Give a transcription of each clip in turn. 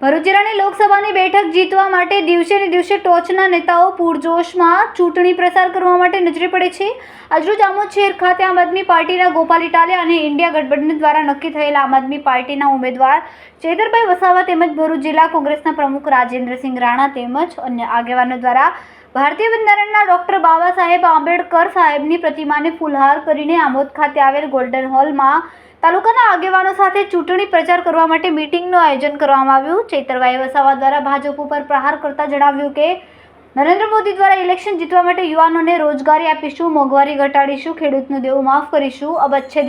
ભરૂચ જિલ્લાની લોકસભાની બેઠક જીતવા માટે દિવસે ને દિવસે ટોચના નેતાઓ પૂરજોશમાં ચૂંટણી પ્રસાર કરવા માટે નજરે પડે છે. આજરોજ આમોદશેર ખાતે આમ આદમી પાર્ટીના ગોપાલ ઇટાલિયા અને ઇન્ડિયા ગઠબંધન દ્વારા નક્કી થયેલા આમ આદમી પાર્ટીના ઉમેદવાર ચેતરભાઈ વસાવા તેમજ ભરૂચ જિલ્લા કોંગ્રેસના પ્રમુખ રાજેન્દ્રસિંહ રાણા તેમજ અન્ય આગેવાનો દ્વારા ભારતીય બંધારણના ડોક્ટર બાબા સાહેબ આંબેડકર સાહેબની પ્રતિમાને ફૂલહાર કરીને આમોદ ખાતે આવેલ ગોલ્ડન હોલમાં તાલુકાના આગેવાનો સાથે ચૂંટણી પ્રચાર કરવા માટે મિટિંગનું આયોજન કરવામાં આવ્યું. ચૈતરભાઈ વસાવા દ્વારા ભાજપ ઉપર પ્રહાર કરતા જણાવ્યું કે, નરેન્દ્ર મોદી દ્વારા ઇલેક્શન જીતવા માટે યુવાનોને રોજગારી આપીશું, મોંઘવારી ઘટાડીશું, ખેડૂતનું દેવું માફ કરીશું અબ અચ્છે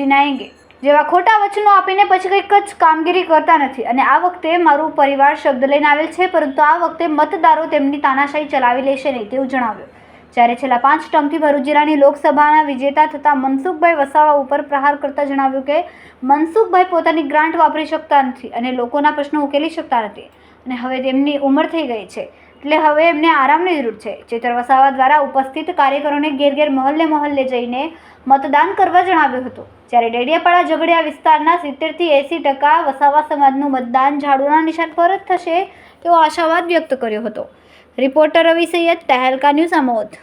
જેવા ખોટા વચનો આપીને પછી કંઈક જ કામગીરી કરતા નથી. અને આ વખતે મારું પરિવાર શબ્દ લઈને આવેલ છે, પરંતુ આ વખતે મતદારો તેમની તાનાશાહી ચલાવી લેશે નહીં તેવું જણાવ્યું. જ્યારે છેલ્લા પાંચ ટર્મથી ભરૂચ જિલ્લાની લોકસભાના વિજેતા થતા મનસુખભાઈ વસાવા ઉપર પ્રહાર કરતા જણાવ્યું કે, મનસુખભાઈ પોતાની ગ્રાન્ટ વાપરી શકતા નથી અને લોકોના પ્રશ્નો ઉકેલી શકતા નથી અને હવે તેમની ઉંમર થઈ ગઈ છે. એટલે હવે એમને આરામની જરૂર છે. ચેતર વસાવા દ્વારા ઉપસ્થિત કાર્યકરોને ઘેર ઘેર મહોલ્લે મહોલ્લે જઈને મતદાન કરવા જણાવ્યું હતું. જ્યારે ડેડિયાપાડા ઝઘડિયા વિસ્તારના સિત્તેરથી એંસી ટકા વસાવા સમાજનું મતદાન ઝાડુના નિશાન પર જ થશે તેવો આશાવાદ વ્યક્ત કર્યો હતો. રિપોર્ટર રવિ સૈયદ, તહેલકા ન્યૂઝ આમોદ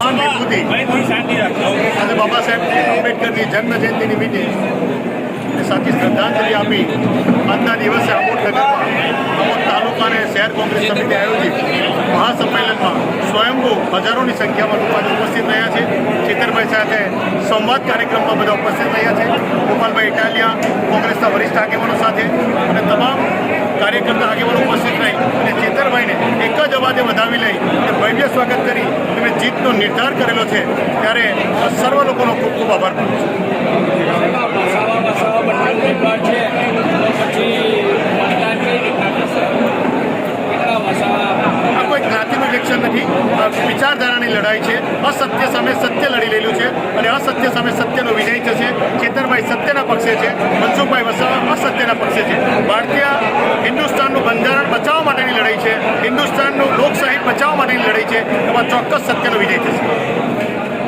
રાખજો. આજે બાબા સાહેબ આંબેડકરની જન્મ જયંતિ નિમિત્તે સાચી શ્રદ્ધાંજલિ આપી આજના દિવસે આમોદ નગરમાં આમોદ તાલુકા અને શહેર કોંગ્રેસ સમિતિ આયોજિત મહાસંમેલનમાં સ્વયંભૂ હજારોની સંખ્યામાં લોકો ઉપસ્થિત રહ્યા છે. ચેતરભાઈ સાથે સંવાદ કાર્યક્રમમાં બધા ઉપસ્થિત રહ્યા છે ગોપાલભાઈ ઇટાલિયા કોંગ્રેસના વરિષ્ઠ આગેવાનો સાથે અને તમામ કાર્યકર્તા આગેવાનો ઉપસ્થિત રહી અને ચેતરભાઈને એક જ અવાજે વધાવી લઈ અને ભવ્ય સ્વાગત કરી અને જીતનો નિર્ધાર કરેલો છે, ત્યારે સર્વ લોકોનો ખૂબ ખૂબ આભાર માનું છું. કઈ જ્ઞાતિનું ઇલેક્શન નથી. વિચારધારાની લડાઈ છે, અસત્ય સામે સત્ય લડી લેલું છે અને અસત્ય સામે સત્યનો વિજય થશે. ચેતરભાઈ સત્યના પક્ષે છે, મનસુખભાઈ વસાવા અસત્યના પક્ષે છે. બચાવવા માટેની લડાઈ છે. એમાં ચોક્કસ સત્યનો વિજય થશે.